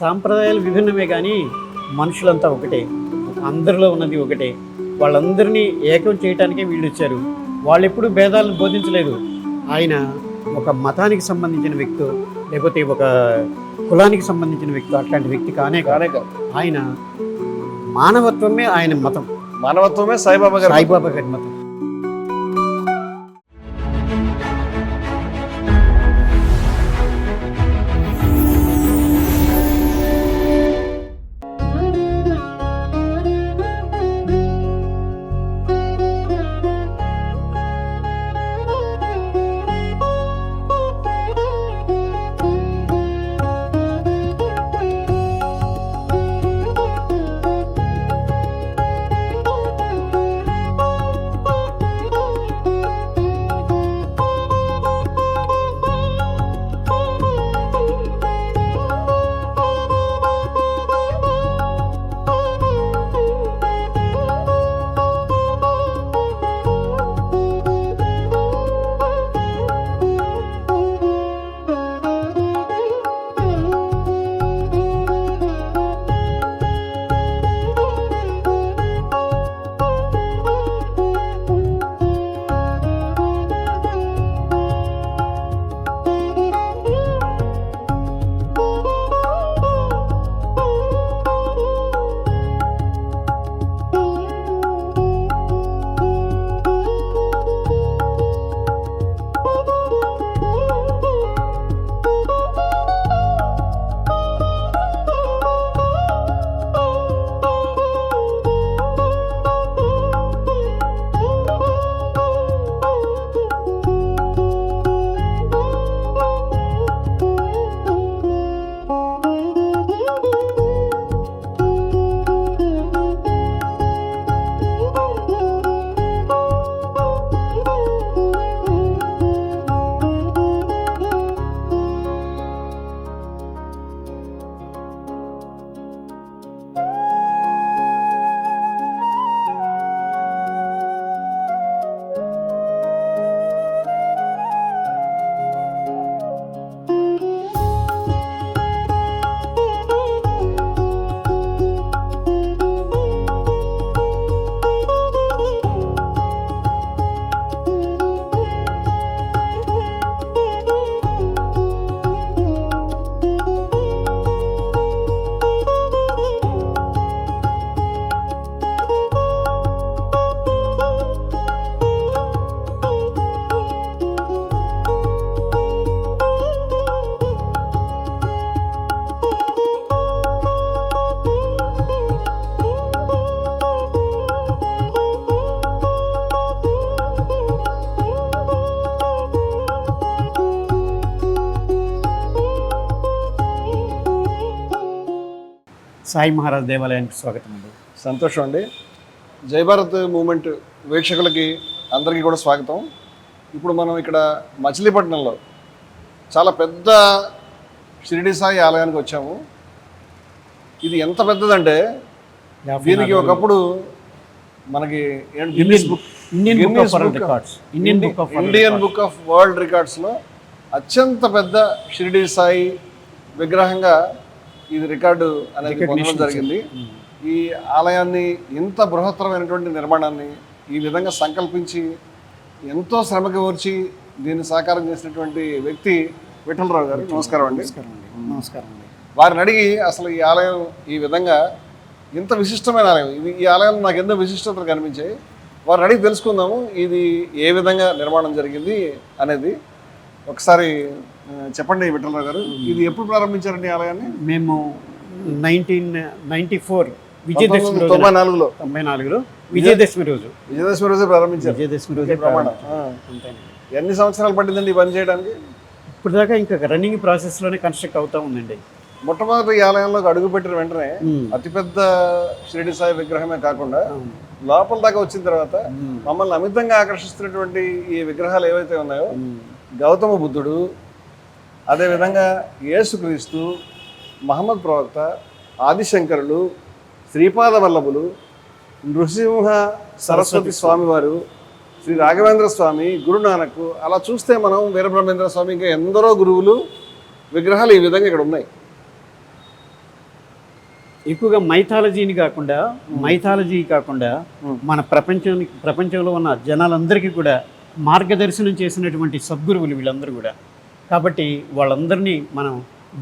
సాంప్రదాయాలు విభిన్నమే కానీ మనుషులంతా ఒకటే. అందరిలో ఉన్నది ఒకటే. వాళ్ళందరినీ ఏకం చేయటానికే వీళ్ళు వచ్చారు వాళ్ళు ఎప్పుడు భేదాలను బోధించలేదు. ఆయన ఒక మతానికి సంబంధించిన వ్యక్తి లేకపోతే ఒక కులానికి సంబంధించిన వ్యక్తి అట్లాంటి వ్యక్తి కానే కానే ఆయన మానవత్వమే ఆయన మతం. మానవత్వమే సాయిబాబా గారు సాయిబాబా గారి మతం. సాయి మహారాజ్ దేవాలయానికి స్వాగతం అండి. సంతోషం అండి. జై భారత్ మూమెంట్ వీక్షకులకి అందరికీ కూడా స్వాగతం. ఇప్పుడు మనం ఇక్కడ మచిలీపట్నంలో చాలా పెద్ద షిరిడి సాయి ఆలయానికి వచ్చాము. ఇది ఎంత పెద్దదంటే దీనికి ఒకప్పుడు మనకి ఇండియన్ బుక్ ఆఫ్ వరల్డ్ రికార్డ్స్లో అత్యంత పెద్ద షిరిడి సాయి విగ్రహంగా ఇది రికార్డు అనేది పొందడం. జరిగింది. ఈ ఆలయాన్ని ఇంత బృహత్తరమైనటువంటి నిర్మాణాన్ని ఈ విధంగా సంకల్పించి ఎంతో శ్రమకి ఓర్చి దీన్ని సాకారం చేసినటువంటి వ్యక్తి విఠలరావు గారు. నమస్కారం అండి. నమస్కారం అండి. వారిని అడిగి అసలు ఈ ఆలయం ఈ విధంగా ఇంత విశిష్టమైన ఆలయం ఇది ఈ ఆలయంలో నాకు ఎన్నో విశిష్టతలు కనిపించాయి? వారిని అడిగి తెలుసుకుందాము ఇది ఏ విధంగా నిర్మాణం జరిగింది అనేది ఒకసారి చెప్పండి విఠలరావు గారు. ఇది ఎప్పుడు ప్రారంభించారండి ఆలయాన్ని? మేము నైన్టీన్ నైన్టీ ఫోర్ విజయదశమి రోజు తొంభై నాలుగులో. తొంభై నాలుగులో. విజయదశమి రోజు. విజయదశమి రోజే ప్రారంభించారు. విజయదశమి రోజే ఎన్ని సంవత్సరాలు పట్టిందండి ఈ పని చేయడానికి? ఇప్పుడు దాకా ఇంకా రన్నింగ్ ప్రాసెస్లోనే కన్స్ట్రక్ట్ అవుతా ఉందండి. మొట్టమొదటి ఈ ఆలయంలోకి అడుగుపెట్టిన వెంటనే మ్మ్. అతిపెద్ద షిరిడి సాయి విగ్రహమే కాకుండా. లోపల దాకా వచ్చిన తర్వాత మ్మ్. మమ్మల్ని అమితంగా ఆకర్షిస్తున్నటువంటి ఈ విగ్రహాలు ఏవైతే ఉన్నాయో. గౌతమ బుద్ధుడు అదేవిధంగా యేసుక్రీస్తు మహమ్మద్ ప్రవక్త ఆదిశంకరులు శ్రీపాద వల్లభులు నృసింహ సరస్వతి స్వామివారు శ్రీ రాఘవేంద్ర స్వామి గురునానక్ అలా చూస్తే మనం వీరబ్రహ్మేంద్ర స్వామి ఇంకా ఎందరో గురువులు విగ్రహాలు ఈ విధంగా ఇక్కడ ఉన్నాయి. ఎక్కువగా మైథాలజీని కాకుండా మైథాలజీ కాకుండా. మన ప్రపంచానికి ప్రపంచంలో ఉన్న జనాలందరికీ కూడా మార్గదర్శనం చేసినటువంటి సద్గురువులు వీళ్ళందరూ కూడా. కాబట్టి వాళ్ళందరినీ మనం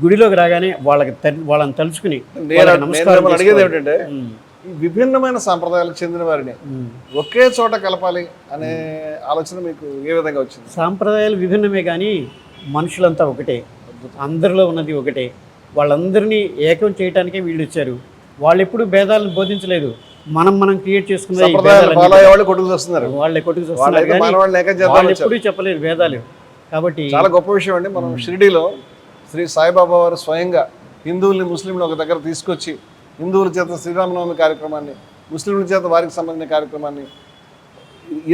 గుడిలోకి రాగానే వాళ్ళకి వాళ్ళని తలుచుకుని నమస్కారం అడిగేది. ఏమిటంటే విభిన్నమైన సాంప్రదాయాలకు చెందిన వారిని. ఒకే చోట కలపాలి అనే ఆలోచన మీకు ఏ విధంగా వచ్చింది? సాంప్రదాయాలు విభిన్నమే కానీ మనుషులంతా ఒకటే అందరిలో ఉన్నది ఒకటే. వాళ్ళందరినీ ఏకం చేయడానికే వీళ్ళు వచ్చారు. వాళ్ళు ఎప్పుడు భేదాలను బోధించలేదు. మనం మనం క్రియేట్ చేసుకున్న వాళ్ళు కొట్టుకు వస్తున్నారు. వాళ్ళే కొట్టుకు వస్తున్నారు వాళ్ళు ఎప్పుడూ చెప్పలేదు భేదాలు. కాబట్టి చాలా గొప్ప విషయం అండి. మనం షిరిడీలో శ్రీ సాయిబాబా వారు స్వయంగా హిందువుల్ని ముస్లింలు ఒక దగ్గర తీసుకొచ్చి హిందువుల చేత శ్రీరామనవమి కార్యక్రమాన్ని ముస్లింల చేత వారికి సంబంధించిన కార్యక్రమాన్ని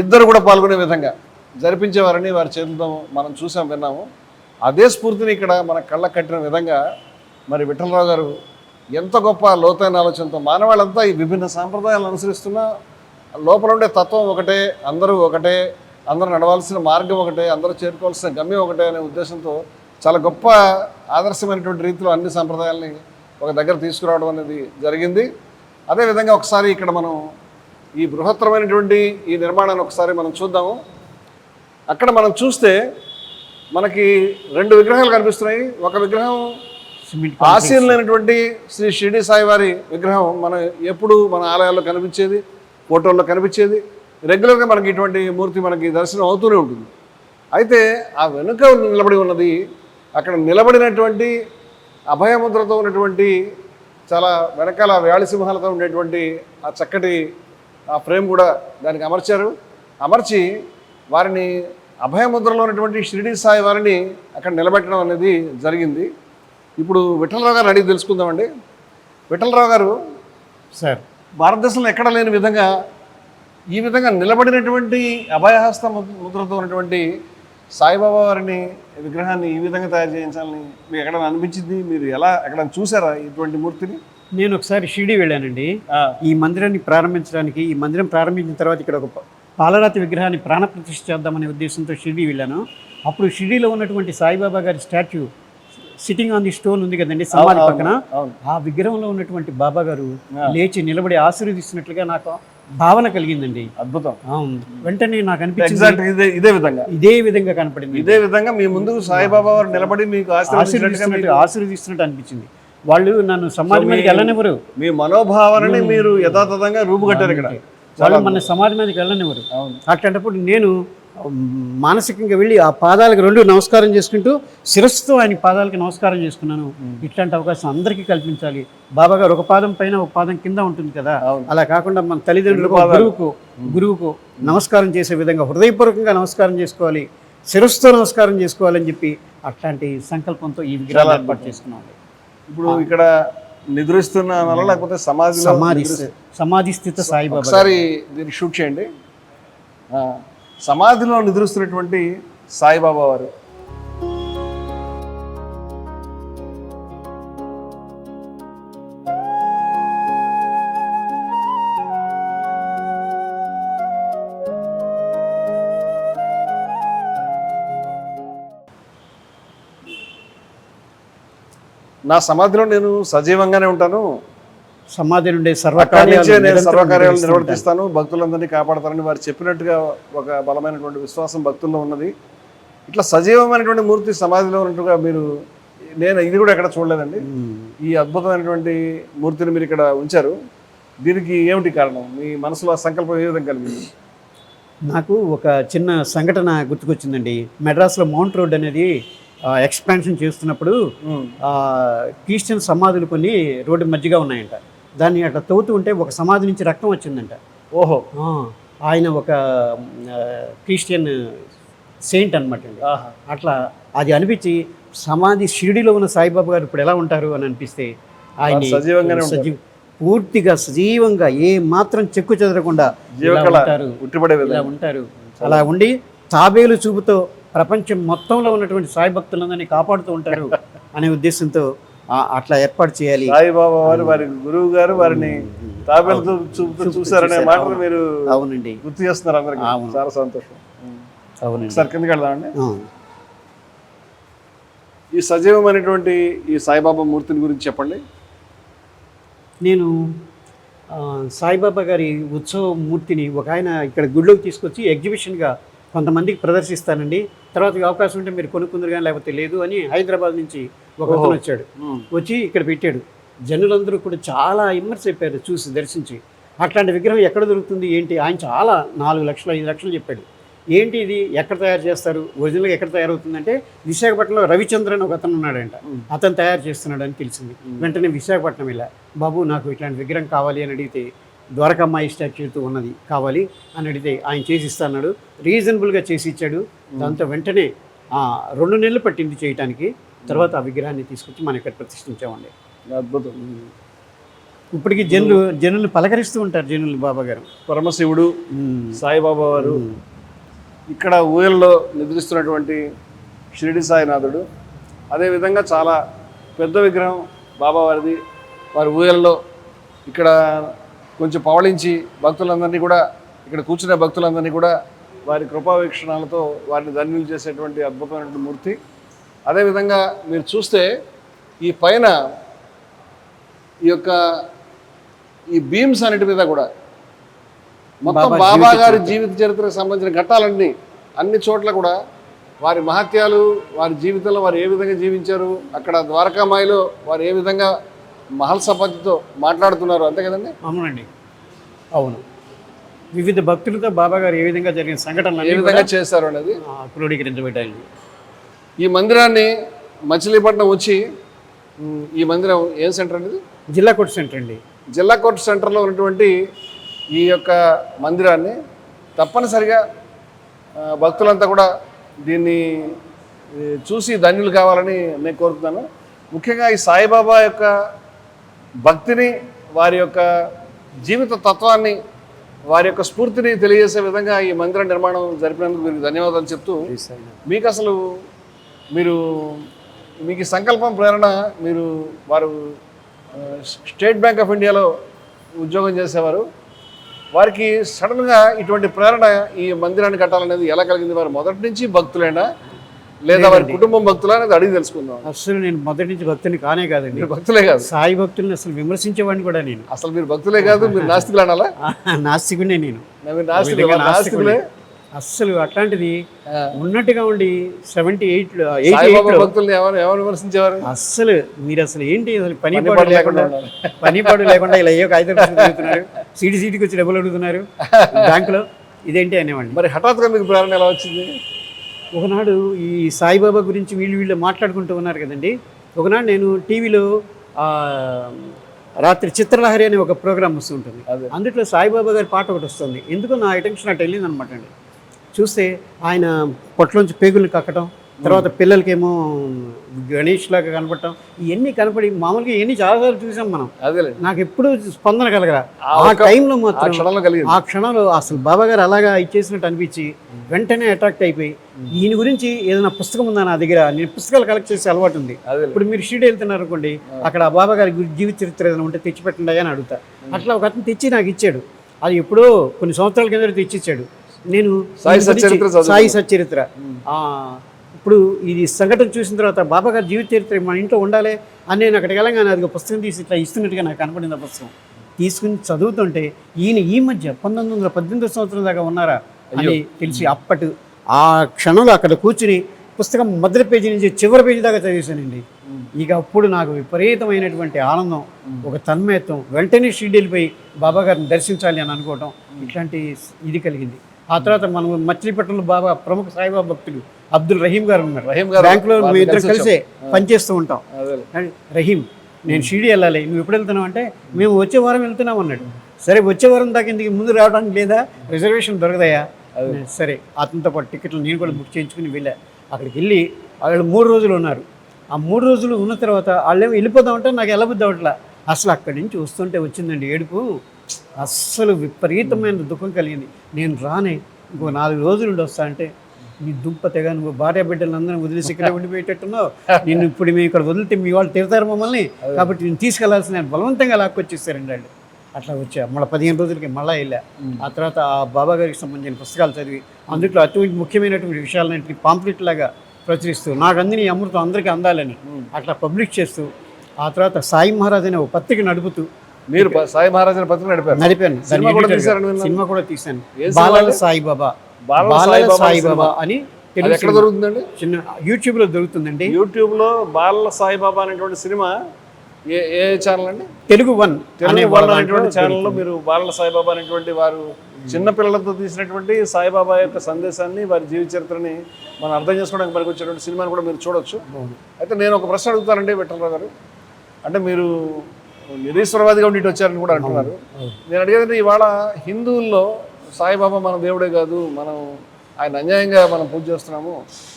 ఇద్దరు కూడా పాల్గొనే విధంగా జరిపించేవారని వారి చేతులతో మనం చూసాం విన్నాము. అదే స్ఫూర్తిని ఇక్కడ మన కళ్ళ కట్టిన విధంగా మరి విఠలరావు గారు ఎంత గొప్ప లోతైన ఆలోచనతో మానవాళ్ళంతా ఈ విభిన్న సాంప్రదాయాలను అనుసరిస్తున్నా లోపల ఉండే తత్వం ఒకటే అందరూ ఒకటే అందరూ నడవాల్సిన మార్గం ఒకటే అందరూ చేరుకోవాల్సిన గమ్యం ఒకటే అనే ఉద్దేశంతో చాలా గొప్ప ఆదర్శమైనటువంటి రీతిలో అన్ని సాంప్రదాయాల్ని ఒక దగ్గర తీసుకురావడం అనేది జరిగింది. అదేవిధంగా ఒకసారి ఇక్కడ మనం ఈ బృహత్తరమైనటువంటి ఈ నిర్మాణాన్ని ఒకసారి మనం చూద్దాము. అక్కడ మనం చూస్తే మనకి రెండు విగ్రహాలు కనిపిస్తున్నాయి. ఒక విగ్రహం ఆశీనులైనటువంటి శ్రీ షిరిడి సాయి వారి విగ్రహం మనం ఎప్పుడు మన ఆలయాల్లో కనిపించేది ఫోటోల్లో కనిపించేది. రెగ్యులర్గా మనకి ఇటువంటి మూర్తి మనకి దర్శనం అవుతూనే ఉంటుంది. అయితే ఆ వెనుక నిలబడి ఉన్నది అక్కడ నిలబడినటువంటి అభయముద్రతో ఉన్నటువంటి చాలా వెనకాల వేళి సింహాలతో ఉండేటువంటి ఆ చక్కటి ఆ ఫ్రేమ్ కూడా దానికి అమర్చారు. అమర్చి వారిని అభయముద్రలో ఉన్నటువంటి షిరిడి సాయి వారిని అక్కడ నిలబెట్టడం అనేది జరిగింది. ఇప్పుడు విఠలరావు గారు అడిగి తెలుసుకుందామండి. విఠలరావు గారు సార్. భారతదేశంలో ఎక్కడ లేని విధంగా ఈ విధంగా నిలబడినటువంటి అభయహస్త ముద్ర- ముద్రతో ఉన్నటువంటి సాయిబాబా వారిని విగ్రహాన్ని ఈ విధంగా తయారు చేయించాలని మీకు ఎక్కడ అనిపించింది? మీరు ఎలా ఎక్కడ చూసారా ఇటువంటి మూర్తిని? నేను ఒకసారి షిరిడి వెళ్ళానండి. ఈ మందిరాన్ని ప్రారంభించడానికి ఈ మందిరం ప్రారంభించిన తర్వాత ఇక్కడ ఒక పాలరాతి విగ్రహాన్ని ప్రాణప్రతిష్ఠ చేద్దామనే ఉద్దేశంతో షిరిడి వెళ్ళాను. అప్పుడు షిరిడిలో ఉన్నటువంటి సాయిబాబా గారి statue sitting on the stone ఉంది కదండి సమాధి పక్కన. ఆ విగ్రహంలో ఉన్నటువంటి బాబా గారు. లేచి నిలబడి ఆశీర్వదిస్తున్నట్లుగా నాకు భావన కలిగిందండి. అద్భుతం. వెంటనే నాకు అనిపించింది ఇదే ఇదే విధంగా. ఇదే విధంగా కనపడింది. ఇదే విధంగా మీ ముందు సాయిబాబా వారు నిలబడి మీకు ఆశీర్వదిస్తున్నట్టు అనిపించింది. వాళ్ళు నన్ను సమాధి సో మీదకి మీ- వెళ్ళనివ్వరు. మీ మనోభావాలని మీరు యథాతథంగా రూపుకట్టారు ఇక్కడ. వాళ్ళు మన సమాధి మీదకి వెళ్ళనివ్వరు. అవును. అట్లాంటప్పుడు నేను మానసికంగా వెళ్ళి ఆ పాదాలకు రెండు నమస్కారం చేసుకుంటూ శిరస్సుతో ఆయన పాదాలకి నమస్కారం చేసుకున్నాను. ఇట్లాంటి అవకాశం అందరికీ కల్పించాలి. బాబా గారు ఒక పాదం పైన ఒక పాదం కింద ఉంటుంది కదా. అలా కాకుండా మన తల్లిదండ్రులకు. గురువుకు గురువుకు నమస్కారం చేసే విధంగా హృదయపూర్వకంగా నమస్కారం చేసుకోవాలి. శిరస్సుతో నమస్కారం చేసుకోవాలని చెప్పి అట్లాంటి సంకల్పంతో ఈ విగ్రహాలు ఏర్పాటు చేసుకున్నాం. ఇప్పుడు ఇక్కడ నిద్రిస్తున్న లేకపోతే సమాధి నిద్రిస్తు- సమాధి స్థిత సాయిబాబా ఒకసారి దీన్ని షూట్ చేయండి. సమాధిలో నిద్రిస్తున్నటువంటి సాయిబాబా వారు. నా సమాధిలో నేను సజీవంగానే ఉంటాను. సమాధి నుండే సర్వకార్యాలు సర్వకార్యాలు. నిర్వర్తిస్తాను. భక్తులందరినీ కాపాడతారని వారు చెప్పినట్టుగా ఒక బలమైనటువంటి విశ్వాసం భక్తుల్లో ఉన్నది. ఇట్లా సజీవమైనటువంటి మూర్తి సమాధిలో ఉన్నట్టుగా మీరు నేను ఇది కూడా ఎక్కడ చూడలేదండి. ఈ అద్భుతమైనటువంటి మూర్తిని మీరు ఇక్కడ ఉంచారు. దీనికి ఏమిటి కారణం? మీ మనసులో సంకల్పం ఏ విధంగా కలిగింది? నాకు ఒక చిన్న సంఘటన గుర్తుకొచ్చిందండి. మెడ్రాస్లో మౌంట్ రోడ్ అనేది ఎక్స్పాన్షన్ చేస్తున్నప్పుడు క్రిస్టియన్ సమాధులు కొన్ని రోడ్డు మధ్యగా ఉన్నాయంట. దాన్ని అట్లా తవ్వుతూ ఉంటే ఒక సమాధి నుంచి రక్తం వచ్చిందంట. ఓహో. ఆయన ఒక క్రిస్టియన్ సెయింట్ అనమాట అట్లా అది అనిపించి సమాధి షిరిడిలో ఉన్న సాయిబాబా గారు ఇప్పుడు ఎలా ఉంటారు అని అనిపిస్తే ఆయన వారు సజీవంగానే ఉంటారు. సజీవ పూర్తిగా సజీవంగా ఏ మాత్రం చెక్కు చెదరకుండా ఇలా ఉంటారు. అలా ఉండి తాబేలు చూపుతో ప్రపంచం మొత్తంలో ఉన్నటువంటి సాయి భక్తులందరినీ కాపాడుతూ ఉంటారు అనే ఉద్దేశంతో అట్లా ఏర్పాటు చేయాలి. సాయిబాబా వారు వారి గురువు గారు వారిని తాబేలతో చూపుతూ చూసారనే. మాటలు మీరు అవునండి. గుర్తు చేస్తున్నారు అందరికి. చాలా సంతోషం. అవునండి. ఒకసారి కిందకి వెళ్దామండి. ఈ సజీవమైనటువంటి ఈ సాయిబాబా మూర్తిని గురించి చెప్పండి. నేను సాయిబాబా గారి ఉత్సవ మూర్తిని ఒక ఆయన ఇక్కడ గుడిలోకి తీసుకొచ్చి ఎగ్జిబిషన్గా కొంతమందికి ప్రదర్శిస్తానండి. తర్వాత అవకాశం ఉంటే మీరు కొనుక్కుందరు కానీ లేకపోతే లేదు అని హైదరాబాద్ నుంచి ఒక అతను వచ్చాడు. వచ్చి ఇక్కడ పెట్టాడు. జనులందరూ కూడా చాలా ఇమ్మర్స్ అయిపోయారు చూసి దర్శించి. అట్లాంటి విగ్రహం ఎక్కడ దొరుకుతుంది ఏంటి? ఆయన చాలా నాలుగు లక్షలు ఐదు లక్షలు చెప్పాడు. ఏంటి ఇది? ఎక్కడ తయారు చేస్తారు? ఒరిజినల్గా ఎక్కడ తయారవుతుందంటే విశాఖపట్నంలో రవిచంద్రన్ ఒక అతను ఉన్నాడంట. అతను తయారు చేస్తున్నాడు అని తెలిసింది వెంటనే విశాఖపట్నం వెళ్ళా. బాబు నాకు ఇట్లాంటి విగ్రహం కావాలి అని అడిగితే ద్వారకమ్మాయి స్టాచ్యూతో ఉన్నది కావాలి అని అడిగితే ఆయన చేసి ఇస్తాడు రీజనబుల్గా చేసి ఇచ్చాడు. దాంతో వెంటనే ఆ, రెండు నెలలు పట్టింది చేయటానికి. తర్వాత ఆ విగ్రహాన్ని తీసుకొచ్చి మన ఇక్కడ ప్రతిష్ఠించామండి. అద్భుతం. ఇప్పటికి జనులు జనులు పలకరిస్తూ ఉంటారు జనులు బాబా గారు పరమశివుడు. సాయిబాబా వారు. ఇక్కడ ఊయల్లో నిద్రిస్తున్నటువంటి షిరిడి సాయినాథుడు. అదేవిధంగా చాలా పెద్ద విగ్రహం బాబా వారిది వారి ఊయల్లో ఇక్కడ కొంచెం పవళించి భక్తులందరినీ కూడా ఇక్కడ కూర్చునే భక్తులందరినీ కూడా వారి కృపావీక్షణాలతో వారిని ధన్యులు చేసేటువంటి అద్భుతమైనటువంటి మూర్తి. అదేవిధంగా మీరు చూస్తే ఈ పైన ఈ యొక్క ఈ బీమ్స్ అన్నిటి మీద కూడా మొత్తం బాబా గారి జీవిత చరిత్రకు సంబంధించిన ఘట్టాలన్నీ అన్ని చోట్ల కూడా వారి మహత్యాలు వారి జీవితంలో వారు ఏ విధంగా జీవించారు అక్కడ ద్వారకామాయిలో వారు ఏ విధంగా మహల్ సపతితో మాట్లాడుతున్నారు అంతే కదండి? అవునండి. అవును. వివిధ భక్తులతో బాబా గారు ఏ విధంగా జరిగిన ఏ సంఘటనలు విధంగా చేస్తారు అనేది? క్రోడీకరించబడ్డాయి ఈ మందిరాన్ని మచిలీపట్నం వచ్చి ఈ మందిరం ఏం సెంటర్ అనేది? జిల్లా కోర్టు సెంటర్ అండి. జిల్లా కోర్టు సెంటర్లో ఉన్నటువంటి ఈ యొక్క మందిరాన్ని తప్పనిసరిగా భక్తులంతా కూడా దీన్ని చూసి ధన్యులు కావాలని నేను కోరుతున్నాను. ముఖ్యంగా ఈ సాయిబాబా యొక్క భక్తిని వారి యొక్క జీవిత తత్వాన్ని వారి యొక్క స్ఫూర్తిని తెలియజేసే విధంగా ఈ మందిర నిర్మాణం జరిపినందుకు మీకు ధన్యవాదాలు చెప్తూ మీకు అసలు మీరు మీకు ఈ సంకల్పం ప్రేరణ మీరు వారు స్టేట్ బ్యాంక్ ఆఫ్ ఇండియాలో ఉద్యోగం చేసేవారు. వారికి సడన్గా ఇటువంటి ప్రేరణ ఈ మందిరాన్ని కట్టాలనేది ఎలా కలిగింది? వారు మొదటి నుంచి భక్తులైనా? లేదా వారి కుటుంబం భక్తులా అనేది అడిగి తెలుసుకుందాం. అసలు నేను మొదటి నుంచి భక్తుని కానే కాదండి. భక్తులే కాదు. సాయి భక్తుల్ని అసలు విమర్శించేవాడిని కూడా నేను. అసలు మీరు భక్తులే కాదు మీరు నాస్తికులు అనాలా? నాస్తికుడే నేను. నాస్తికులు అస్సలు అట్లాంటిది. ఉన్నట్టుగా ఉండి సెవెంటీ ఎయిట్ భక్తుల్ని ఎవరు ఎవరు విమర్శించేవారు? అస్సలు మీరు అసలు ఏంటి అసలు పని పాడు లేకుండా పని పాడు లేకుండా ఇలా ఏ కాగితం అడుగుతున్నారు సీటు సీటుకి వచ్చి డబ్బులు అడుగుతున్నారు? బ్యాంకులో ఇదేంటి అనేవాడిని. మరి హఠాత్తుగా మీకు ప్రేరణ ఎలా వచ్చింది? ఒకనాడు ఈ సాయిబాబా గురించి వీళ్ళు వీళ్ళు మాట్లాడుకుంటూ ఉన్నారు కదండి. ఒకనాడు నేను టీవీలో రాత్రి చిత్రలహరి అనే ఒక ప్రోగ్రామ్ వస్తుంటుంది. అదే. అందులో సాయిబాబా గారి పాట ఒకటి వస్తుంది. ఎందుకు నా అటెన్షన్ అటు వెళ్ళింది అనమాట అండి. చూస్తే ఆయన పొట్లోంచి పేగులు కక్కటం తర్వాత పిల్లలకేమో గణేష్ లాగా కనపడటం ఇవన్నీ కనపడి మామూలుగా ఇవన్నీ చాలాసార్లు చూసాం మనం. నాకు ఎప్పుడు స్పందన కలగరా. ఆ టైంలో మాత్రం ఆ క్షణంలో అసలు బాబా గారు అలాగా ఇచ్చేసినట్టు అనిపించి వెంటనే అట్రాక్ట్ అయిపోయి ఈయన గురించి ఏదైనా పుస్తకం ఉందా నా దగ్గర? నేను పుస్తకాలు కలెక్ట్ చేసే అలవాటు ఉంది. ఇప్పుడు మీరు షీడ్ వెళ్తున్నారు అనుకోండి అక్కడ ఆ బాబా గారి జీవిత చరిత్ర ఏదైనా ఉంటే తెచ్చిపెట్టండి అని అడుగుతా. అట్లా ఒక అతను తెచ్చి నాకు ఇచ్చాడు. అది ఎప్పుడో కొన్ని సంవత్సరాల కింద తెచ్చిచ్చాడు. నేను సాయి దీని ఆ, ఇప్పుడు ఇది సంఘటన చూసిన తర్వాత బాబా గారి జీవిత చరిత్ర మన ఇంట్లో ఉండాలి అని నేను అక్కడికి వెళ్ళగానే అది ఒక పుస్తకం తీసి ఇట్లా ఇస్తున్నట్టుగా నాకు కనపడింది ఆ పుస్తకం. తీసుకుని చదువుతుంటే ఈయన ఈ మధ్య పంతొమ్మిది వందల పద్దెనిమిది సంవత్సరం దాకా ఉన్నారా అని తెలిసి అప్పటి ఆ క్షణంలో అక్కడ కూర్చుని పుస్తకం మొదటి పేజీ నుంచి చివరి పేజీ దాకా చదివేశానండి. ఇక అప్పుడు నాకు విపరీతమైనటువంటి ఆనందం ఒక తన్మయత్వం వెంటనే షెడ్యూల్పోయి బాబా గారిని దర్శించాలి అని అనుకోవటం ఇట్లాంటి ఇది కలిగింది. ఆ తర్వాత మనం మచిలీపట్నంలో బాబా ప్రముఖ సాయిబాబా భక్తులు అబ్దుల్ రహీం గారు ఉన్నారు. రహీం గారు బ్యాంకులో మేము ఇద్దరం కలిసి పనిచేస్తూ ఉంటాం. రహీం నేను షిరిడి వెళ్ళాలి నువ్వు ఎప్పుడు వెళ్తున్నావు అంటే మేము. వచ్చే వారం వెళ్తున్నాం అన్నాడు. సరే వచ్చే వారం దాకా ఇందుకు ముందు రావడానికి లేదా? రిజర్వేషన్ దొరకదయా సరే అతనితో పాటు టికెట్లు నేను కూడా బుక్ చేయించుకుని వెళ్ళా. అక్కడికి వెళ్ళి వాళ్ళు మూడు రోజులు ఉన్నారు. ఆ మూడు రోజులు ఉన్న తర్వాత వాళ్ళేమో వెళ్ళిపోదామంటే నాకు ఎలా బుద్ధి అవట్లా అసలు అక్కడి నుంచి వస్తుంటే వచ్చిందండి ఏడుపు. అస్సలు విపరీతమైన దుఃఖం కలిగింది. నేను రానే ఇంకో నాలుగు రోజులు వస్తా అంటే నీ దుంప తెగ నువ్వు భార్య బిడ్డలందరినీ వదిలేసి ఇక్కడ ఉండిపోయేటట్టున్నావు. నేను ఇప్పుడు మేము ఇక్కడ వదిలితే మీ వాళ్ళు తిడతారు మమ్మల్ని. కాబట్టి నేను తీసుకెళ్ళాల్సిన బలవంతంగా లాక్కొచ్చేసారండి వాళ్ళు. అట్లా వచ్చా. మళ్ళీ పదిహేను రోజులకి మళ్ళీ వెళ్ళా. ఆ తర్వాత ఆ బాబా గారికి సంబంధించిన పుస్తకాలు చదివి అందులో అటువంటి ముఖ్యమైనటువంటి విషయాలన్నింటినీ పాంప్లెట్ లాగా ప్రచురిస్తూ నాకు అందిన అమృతం అందరికీ అందాలని అట్లా పబ్లిష్ చేస్తూ ఆ తర్వాత సాయి మహారాజ్ అనే ఒక పత్రిక నడుపుతూ మీరు సాయి మహారాజుల పత్రిక నడిపారు. నడిపాను. సినిమా కూడా తీశాను. బాలల? సాయిబాబా బాలల సాయిబాబా అని ఎక్కడ. దొరుకుతుందండి? చిన్న యూట్యూబ్లో దొరుకుతుందండి. యూట్యూబ్లో బాలల సాయిబాబా అనేటువంటి సినిమా ఏ ఏ ఛానల్ అండి? తెలుగు వన్ తెలుగు అనేటువంటి ఛానల్లో మీరు బాలల సాయిబాబా అనేటువంటి వారు చిన్న పిల్లలతో తీసినటువంటి సాయిబాబా యొక్క సందేశాన్ని వారి జీవిత చరిత్రని మనం అర్థం చేసుకోవడానికి పనికి వచ్చేటువంటి సినిమాని కూడా మీరు చూడొచ్చు. అయితే నేను ఒక ప్రశ్న అడుగుతానండి విఠలరావు గారు. అంటే మీరు నిరీశ్వరవాదిగా ఉండి వచ్చారని కూడా అంటున్నారు. నేను అడిగేది ఇవాళ హిందువుల్లో సాయిబాబా మన దేవుడే కాదు మనం ఆయన అన్యాయంగా మనం పూజ చేస్తున్నాము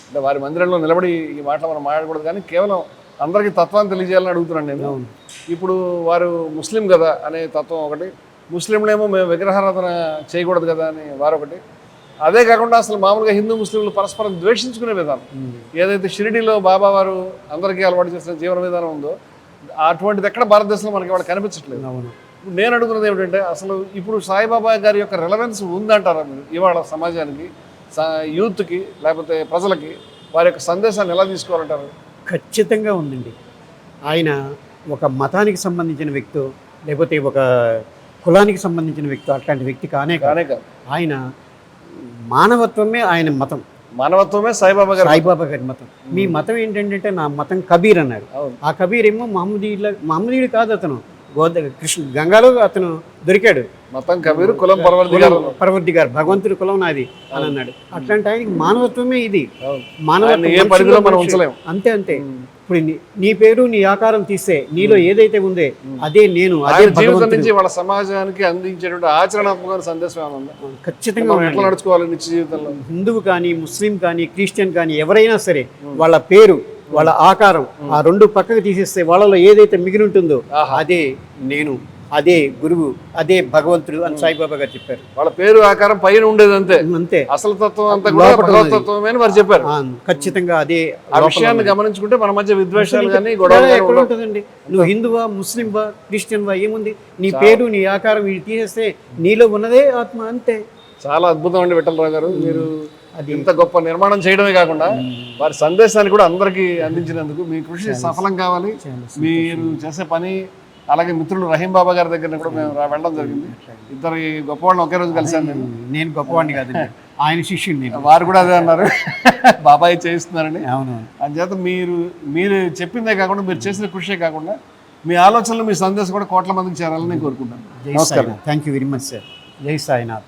అంటే వారి మందిరంలో నిలబడి ఈ మాటలు మనం మాట్లాడకూడదు కానీ కేవలం అందరికీ తత్వాన్ని తెలియజేయాలని అడుగుతున్నాను నేను. ఇప్పుడు వారు ముస్లిం కదా అనే తత్వం ఒకటి. ముస్లింలేమో మేము విగ్రహారాధన చేయకూడదు కదా అని వారు ఒకటి అదే కాకుండా అసలు మామూలుగా హిందూ ముస్లింలు పరస్పరం ద్వేషించుకునే విధానం. ఏదైతే షిరిడీలో బాబా వారు అందరికీ అలవాటు చేసిన జీవన విధానం ఉందో అటువంటిది ఎక్కడ భారతదేశంలో మనకి వాళ్ళు కనిపించట్లేదు. నేను అడుగుతున్నది ఏమిటంటే అసలు ఇప్పుడు సాయిబాబా గారి యొక్క రెలవెన్స్ ఉందంటారా మీరు? ఇవాళ సమాజానికి యూత్కి లేకపోతే ప్రజలకి వారి యొక్క సందేశాన్ని ఎలా తీసుకోవాలంటారు? ఖచ్చితంగా ఉందండి. ఆయన ఒక మతానికి సంబంధించిన వ్యక్తి లేకపోతే ఒక కులానికి సంబంధించిన వ్యక్తి అట్లాంటి వ్యక్తి కానే కానే కాదు. ఆయన మానవత్వమే ఆయన మతం. మానవత్వమే సాయిబాబా గారు సాయిబాబా గారి మతం. మీ మతం ఏంటంటే నా మతం కబీర్ అన్నారు అవును. ఆ కబీర్ ఏమో మహమ్మదీయుల మహమ్మదీయుడు కాదు అతను. గోద కృష్ణ గంగాలో అతను దొరికాడు. మొత్తం కబీరు కులం పర్వతి గారు. భగవంతుడి కులం నాది అని అన్నాడు. అట్లాంటి ఆయనకి మానవత్వమే ఇది. అవును. మానవత్వం ఆయన్ని ఏ మనిషిలో పరిధిలో మనం మనిషి. ఉంచలేం. అంతే అంతే. ఇప్పుడు నీ- పేరు నీ ఆకారం తీస్తే నీలో ఏదైతే ఉందే అదే నేను అదే జీవితం నుంచి వాళ్ళ సమాజానికి అందించేటువంటి ఆచరణాత్మకమైన సందేశం ఖచ్చితంగా మనం ఎట్లా. నడుచుకోవాలి నిత్య జీవితంలో? హిందువు కానీ ముస్లిం కానీ క్రిస్టియన్ కానీ ఎవరైనా సరే వాళ్ళ పేరు వాళ్ళ ఆకారం ఆ రెండు పక్కకు తీసేస్తే వాళ్ళలో ఏదైతే మిగిలి ఉంటుందో అదే నేను. అదే గురువు అదే భగవంతుడు అని సాయిబాబా గారు చెప్పారు. వాళ్ళ పేరు ఆకారం పైన ఉండేది అంతే. అంతే. అసలు తత్వం అంతా కూడా. భగవతత్వమే వారు చెప్పారు. ఖచ్చితంగా అదే ఆ విషయాన్ని గమనించుకుంటే మన మధ్య విద్వేషాలు కానీ కానీ ఎక్కడ. ఉంటుందండి. నువ్వు హిందువా ముస్లింవా క్రిస్టియన్వా ఏముంది? నీ పేరు నీ ఆకారం ఇది తీసేస్తే నీలో ఉన్నదే ఆత్మ అంతే. చాలా అద్భుతం అండి విఠలరావు గారు. మీరు ఇంత గొప్ప నిర్మాణం చేయడమే కాకుండా వారి సందేశాన్ని కూడా అందరికీ అందించినందుకు మీ కృషి సఫలం కావాలి. మీరు చేసే పని అలాగే మిత్రులు రహీం బాబా గారి దగ్గర కూడా మేము వెళ్ళడం జరిగింది. ఇద్దరు గొప్ప వాళ్ళని ఒకే రోజు కలిశాను నేను. నేను గొప్పవాడిని కాదండి ఆయన శిష్యుడు నేను. వారు కూడా అదే అన్నారు. బాబాయ్ చేయిస్తున్నారని. అవును. అంచేత మీరు మీరు చెప్పిందే కాకుండా మీరు చేసిన కృషే కాకుండా మీ ఆలోచనలు మీ సందేశం కూడా కోట్ల మందికి చేరాలని నేను కోరుకుంటాను జై నమస్కారం. Thank you very much sir Jai Sainath.